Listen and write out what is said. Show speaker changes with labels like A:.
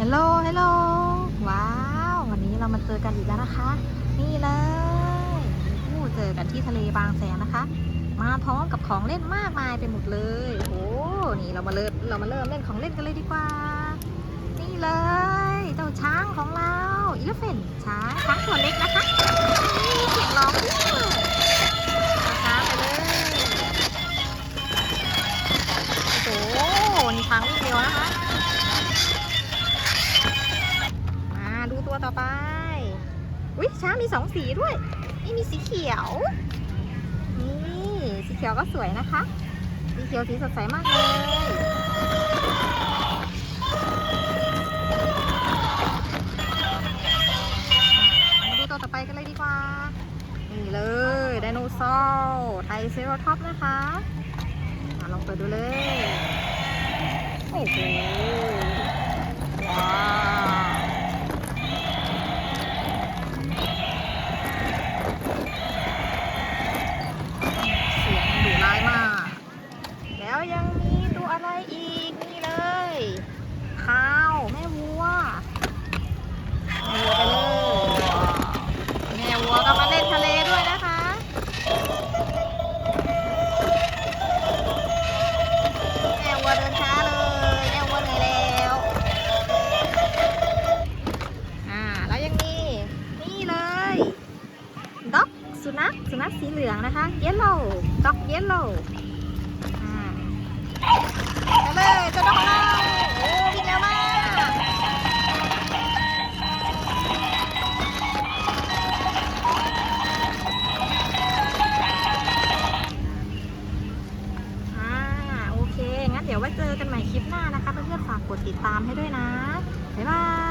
A: ฮัลโหล ฮัลโหล ว้าว วันนี้เรามาเจอกันอีกแล้วนะคะ นี่เลยอู้เจอกันที่ทะเลบางแสนนะคะ มาพร้อมกับของเล่นมากมายไปหมดเลย โอ้โหนี่เรามาเริ่มเรามาเริ่มเล่นของเล่นกันเลยดีกว่า นี่เลยเจ้าช้างของเราอีเลฟเฟนช้างช้างตัวเล็กนะคะนี่เสียงร้องด้วยช้างไปเลยโอ้โหนี่ช้างวิ่งเร็วนะคะ อุ้ยช้างมีสองสีด้วย นี่มีสีเขียว นี่สีเขียวก็สวยนะคะ สีเขียวสีสดใสมากเลยมาดูตัวต่อไปกันเลยดีกว่า นี่เลยไดโนเสาร์ไทรเซราท็อปส์นะคะมาลองเปิดดูเลย โอ้โห สุนัขสุนัขสีเหลืองนะคะ เยลโล่ด็อกเยลโล่ไปเลยเจ้าด็อกเราโอ้วิ่งเร็วมากอ่าโอเค งั้นเดี๋ยวไว้เจอกันใหม่คลิปหน้านะคะ เพื่อนๆฝากกดติดตามให้ด้วยนะ บ๊ายบาย